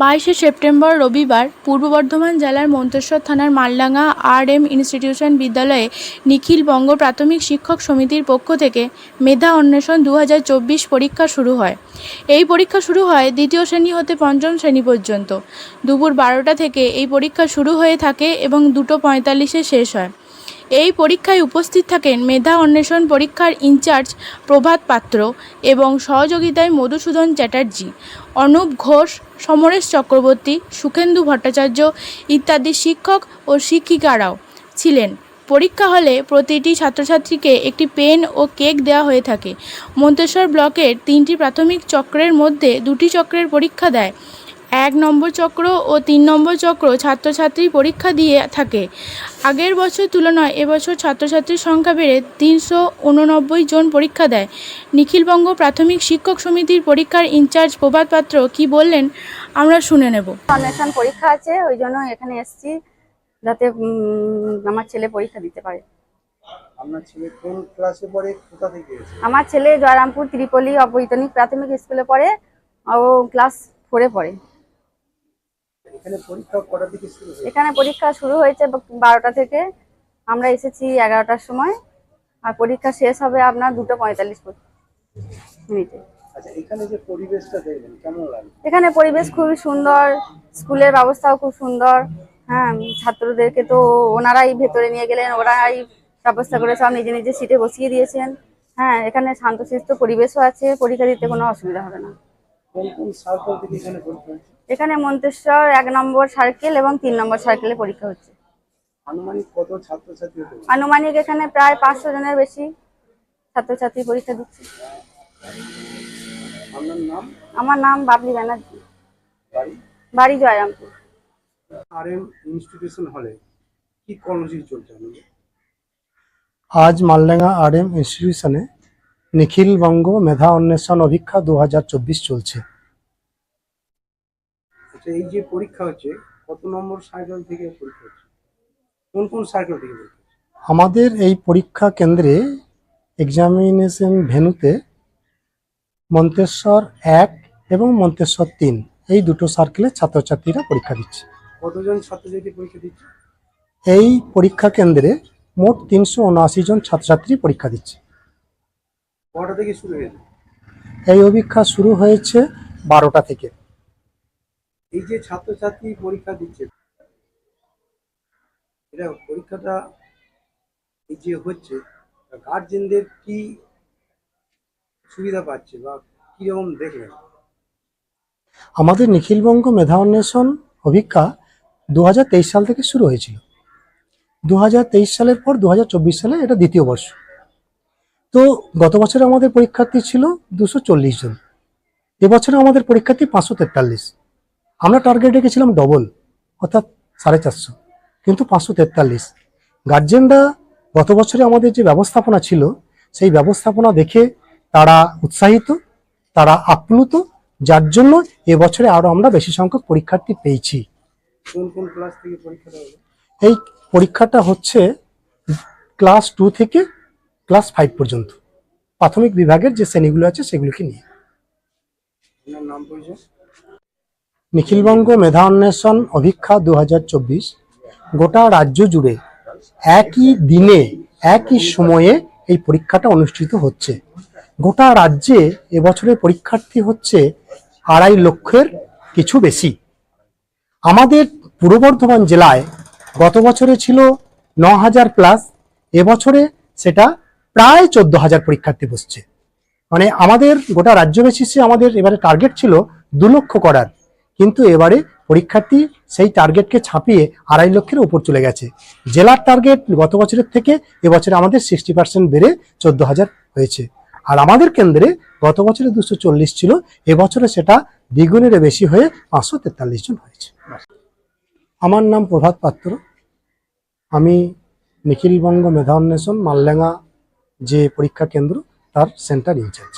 বাইশে সেপ্টেম্বর রবিবার পূর্ব বর্ধমান জেলার মন্তেশ্বর থানার মালডাঙ্গা আর এম ইনস্টিটিউশন বিদ্যালয়ে নিখিল বঙ্গ প্রাথমিক শিক্ষক সমিতির পক্ষ থেকে মেধা অন্বেষণ দু হাজার চব্বিশ পরীক্ষা শুরু হয়। এই পরীক্ষা শুরু হয় দ্বিতীয় শ্রেণি হতে পঞ্চম শ্রেণি পর্যন্ত। দুপুর বারোটা থেকে এই পরীক্ষা শুরু হয়ে থাকে এবং দুটো পঁয়তাল্লিশে শেষ হয়। এই পরীক্ষায় উপস্থিত থাকেন মেধা অন্বেষণ পরীক্ষার ইনচার্জ প্রভাত পাত্র এবং সহযোগিতায় মধুসূদন চ্যাটার্জি, অনুপ ঘোষ, সমরেশ চক্রবর্তী, সুখেন্দু ভট্টাচার্য ইত্যাদি শিক্ষক ও শিক্ষিকারাও ছিলেন। পরীক্ষা হলে প্রতিটি ছাত্রছাত্রীকে একটি পেন ও কেক দেওয়া হয়ে থাকে। মন্তেশ্বর ব্লকের তিনটি প্রাথমিক চক্রের মধ্যে দুটি চক্রের পরীক্ষা দেয়। এক নম্বর চক্র ও তিন নম্বর চক্র ছাত্রছাত্রী পরীক্ষা দিয়ে থাকে। আগের বছর তুলনায় এবছর ছাত্রছাত্রীর সংখ্যা বেড়ে তিনশো উননব্বই জন পরীক্ষা দেয়। নিখিলবঙ্গ প্রাথমিক শিক্ষক সমিতির পরীক্ষার ইনচার্জ প্রভাত পাত্র কী বললেন আমরা শুনে নেব। অন্বেষণ পরীক্ষা আছে ওই জন্য এখানে এসেছি যাতে আমার ছেলে পরীক্ষা দিতে পারে। আপনার ছেলে কোন ক্লাসে পড়ে কোথা থেকে আমার ছেলে জয়রামপুর ত্রিপলি অবৈতনিক প্রাথমিক স্কুলে পড়ে ও ক্লাস ফোরে পড়ে। এখানে পরীক্ষা শুরু হয়েছে? বারোটা থেকে। আমরা এসেছি এগারোটার সময়। আর পরীক্ষা শেষ হবে আপনার দুটো পঁয়তাল্লিশ মিনিটে। আচ্ছা এখানে পরিবেশ খুবই সুন্দর স্কুলের ব্যবস্থাও খুব সুন্দর। হ্যাঁ ছাত্রদেরকে তো ওনারাই ভেতরে নিয়ে গেলেন ওরাই ব্যবস্থা করে সব নিজে নিজে সিটে বসিয়ে দিয়েছেন। হ্যাঁ এখানে শান্তশিষ্ট পরিবেশও আছে পরীক্ষা দিতে কোনো অসুবিধা হবে না। এখানে মন্তেশ্বর এক নম্বর সার্কেল এবং তিন নম্বর সার্কেলে পরীক্ষা হচ্ছে। আনুমানিক কত ছাত্রছাত্রী আনুমানিক এখানে প্রায় পাঁচশো জনের বেশি ছাত্রছাত্রী পরীক্ষা দিচ্ছে। আমার নাম বাবলি ব্যানার্জি। বাড়ি? বাড়ি জয়রামপুর। আর এম ইনস্টিটিউশন হলে কি কর্মসূচি চলছে আজ মালডাঙ্গা আর এম ইনস্টিটিউশনে নিখিলবঙ্গ মেধা অন্বেষণ অভিক্ষা দু হাজার চব্বিশ চলছে। আচ্ছা এই যে পরীক্ষা হচ্ছে কত নম্বর সাইকেল থেকে পরীক্ষা হচ্ছে? কোন কোন সাইকেল থেকে পরীক্ষা আমাদের এই পরীক্ষা কেন্দ্রে এক্সামিনেশন ভেন্যুতে মন্তেশ্বর এক এবং মন্তেশ্বর তিন এই দুটো সার্কেলে ছাত্রছাত্রীরা পরীক্ষা দিচ্ছে। কতজন ছাত্রছাত্রী পরীক্ষা দিচ্ছে? এই পরীক্ষা কেন্দ্রে মোট তিনশো উনআশি জন ছাত্রছাত্রী পরীক্ষা দিচ্ছে। কটা থেকে শুরু হয়েছে? এই অভিক্ষা শুরু হয়েছে বারোটা থেকে। এই যে ছাত্রছাত্রী পরীক্ষা দিচ্ছে, এটা পরীক্ষাটা এই যে হচ্ছে গার্জেনদের কি সুবিধা পাচ্ছে বা কীরকম দেখলেন? আমাদের নিখিলবঙ্গ মেধা অন্বেষণ অভিক্ষা দু সাল থেকে শুরু হয়েছিল। দু হাজার তেইশ সালের পর দু হাজার চব্বিশ সালে এটা দ্বিতীয় বর্ষ। তো গত বছর আমাদের পরীক্ষার্থী ছিল দুশো জন। এবছরে আমাদের পরীক্ষার্থী পাঁচশো তেতাল্লিশ। আমরা টার্গেট রেখেছিলাম ডবল অর্থাৎ সাড়ে চারশো কিন্তু পাঁচশো তেতাল্লিশ। গার্জেনরা গত বছরে আমাদের যে ব্যবস্থাপনা ছিল সেই ব্যবস্থাপনা দেখে তারা উৎসাহিত তারা আপ্লুত যার জন্য এবছরে আরও আমরা বেশি সংখ্যক পরীক্ষার্থী পেয়েছি। কোন কোন ক্লাস থেকে পরীক্ষাটা এই পরীক্ষাটা হচ্ছে ক্লাস টু থেকে ক্লাস ফাইভ পর্যন্ত। প্রাথমিক বিভাগের যে শ্রেণীগুলো আছে সেগুলোকে নিয়ে। নাম পরিচয়? নিখিলবঙ্গ মেধা অন্বেষণ অভিক্ষা দু গোটা রাজ্য জুড়ে একই দিনে, একই সময়ে এই পরীক্ষাটা অনুষ্ঠিত হচ্ছে। গোটা রাজ্যে এবছরের পরীক্ষার্থী হচ্ছে আড়াই লক্ষের কিছু বেশি। আমাদের পূর্ব বর্ধমান জেলায় গত বছরে ছিল ন হাজার প্লাস, এবছরে সেটা প্রায় চোদ্দ হাজার পরীক্ষার্থী বসছে। মানে আমাদের গোটা রাজ্য বেসিসে আমাদের এবারে টার্গেট ছিল দু লক্ষ করার। কিন্তু এবারে পরীক্ষার্থী সেই টার্গেটকে ছাপিয়ে আড়াই লক্ষের উপর চলে গেছে। জেলার টার্গেট গত বছরের থেকে এবছরে আমাদের সিক্সটি পার্সেন্ট বেড়ে চোদ্দ হাজার হয়েছে। আর আমাদের কেন্দ্রে গত বছরে দুশো চল্লিশ ছিল, এবছরে সেটা দ্বিগুণের বেশি হয়ে পাঁচশো তেতাল্লিশ জন হয়েছে। আমার নাম প্রভাত পাত্র। আমি নিখিলবঙ্গ মেধা অন্বেষণ, মালডাঙ্গা যে পরীক্ষা কেন্দ্র, তার সেন্টার ইনচার্জ